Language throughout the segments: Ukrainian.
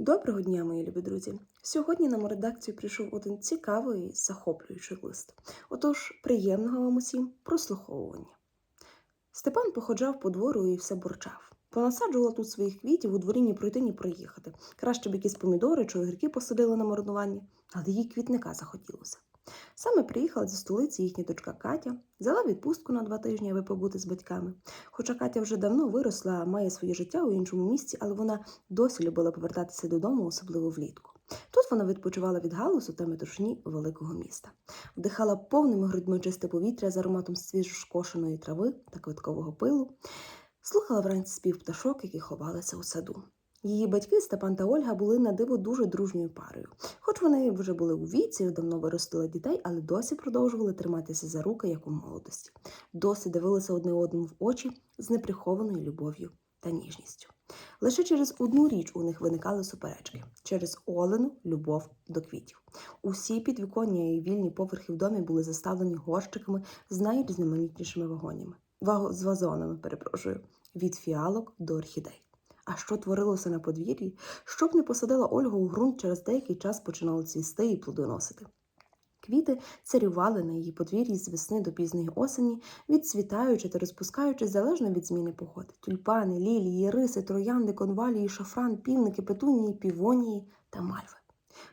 Доброго дня, мої любі друзі! Сьогодні нам у редакцію прийшов один цікавий захоплюючий лист. Отож, приємного вам усім прослуховування. Степан походжав по двору і все бурчав. Понасаджувала тут своїх квітів у дворі ні пройти, ні проїхати. Краще б якісь помідори чи огірки посадили на марнуванні, але їй квітника захотілося. Саме приїхала зі столиці їхня дочка Катя, взяла відпустку на два тижні, аби побути з батьками. Хоча Катя вже давно виросла, має своє життя у іншому місці, але вона досі любила повертатися додому, особливо влітку. Тут вона відпочивала від галусу та метушні великого міста, вдихала повними грудьми чисте повітря з ароматом свіжошкошеної трави та квиткового пилу, слухала вранці спів пташок, які ховалися у саду. Її батьки Степан та Ольга були на диво дуже дружньою парою. Хоч вони вже були у віці, давно виростили дітей, але досі продовжували триматися за руки, як у молодості. Досі дивилися одне одному в очі з неприхованою любов'ю та ніжністю. Лише через одну річ у них виникали суперечки через Олену любов до квітів. Усі підвіконня і вільні поверхи в домі були заставлені горщиками з найрізноманітнішими вагонями, ваго, з вазонами, перепрошую, від фіалок до орхідей. А що творилося на подвір'ї, щоб не посадила Ольгу у ґрунт, через деякий час починало цвісти і плодоносити. Квіти царювали на її подвір'ї з весни до пізньої осені, відцвітаючи та розпускаючись залежно від зміни погоди. Тюльпани, лілії, риси, троянди, конвалії, шафран, півники, петунії, півонії та мальви.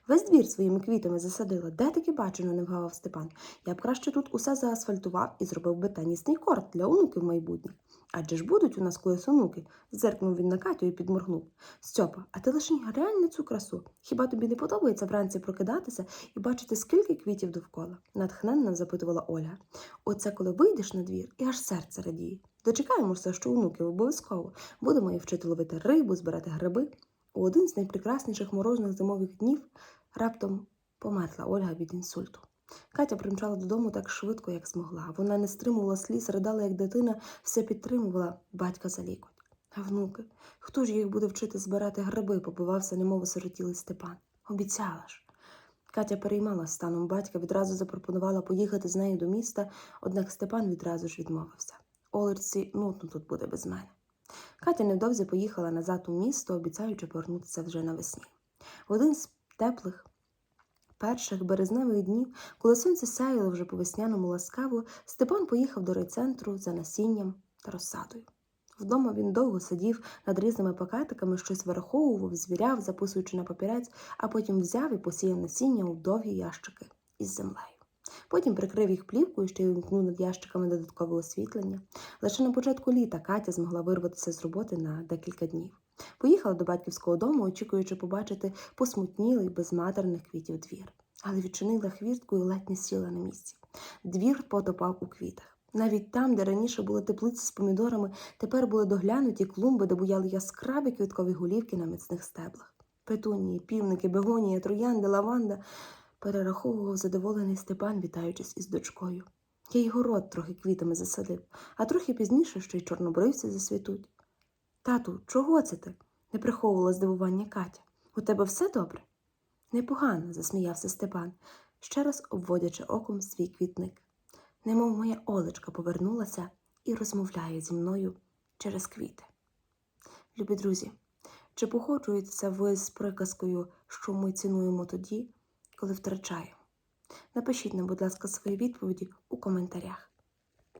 Весь двір своїми квітами засадила. Де таки бачено, не вгавав Степан. Я б краще тут усе заасфальтував і зробив би тенісний корт для онуків майбутніх. Адже ж будуть у нас колись онуки, зеркнув він на Катю і підморгнув. Стьопа, а ти лише глянь на цю красу. Хіба тобі не подобається вранці прокидатися і бачити, скільки квітів довкола? натхненно запитувала Ольга. Оце коли вийдеш на двір, і аж серце радіє. Дочекаємося, що онуки обов'язково. Будемо їх вчити ловити рибу, збирати гриби. У один з найпрекрасніших морозних зимових днів раптом померла Ольга від інсульту. Катя примчала додому так швидко, як змогла. Вона не стримувала сліз, ридала, як дитина, все підтримувала батька за лікоть. А внуки, хто ж їх буде вчити збирати гриби, побивався, немов осиротілий Степан. Обіцяла ж. Катя переймала станом батька, відразу запропонувала поїхати з нею до міста, однак Степан відразу ж відмовився. Олерці нудно тут буде без мене. Катя невдовзі поїхала назад у місто, обіцяючи повернутися вже навесні. В один з теплих перших березневих днів, коли сонце сяяло вже по весняному ласкаво, Степан поїхав до райцентру за насінням та розсадою. Вдома він довго сидів над різними пакетиками, щось вираховував, звіряв, записуючи на папірець, а потім взяв і посіяв насіння у довгі ящики із землею. Потім прикрив їх плівкою, ще й увімкнув над ящиками додаткове освітлення. Лише на початку літа Катя змогла вирватися з роботи на декілька днів. Поїхала до батьківського дому, очікуючи побачити посмутнілий без матерних квітів двір. Але відчинила хвіртку і ледь не сіла на місці. Двір потопав у квітах. Навіть там, де раніше були теплиці з помідорами, тепер були доглянуті клумби, де буяли яскраві квіткові голівки на міцних стеблах. Петунії, півники, бегонія, троянди, лаванда перераховував задоволений Степан, вітаючись із дочкою. Я й город трохи квітами засадив, а трохи пізніше ще й чорнобривці засвітуть. Тату, чого це ти? не приховувала здивування Катя. У тебе все добре? Непогано, засміявся Степан, ще раз обводячи оком свій квітник. Немов моя Олечка повернулася і розмовляє зі мною через квіти. Любі друзі, чи походжуєтеся ви з приказкою, що ми цінуємо тоді, коли втрачаємо? Напишіть нам, будь ласка, свої відповіді у коментарях.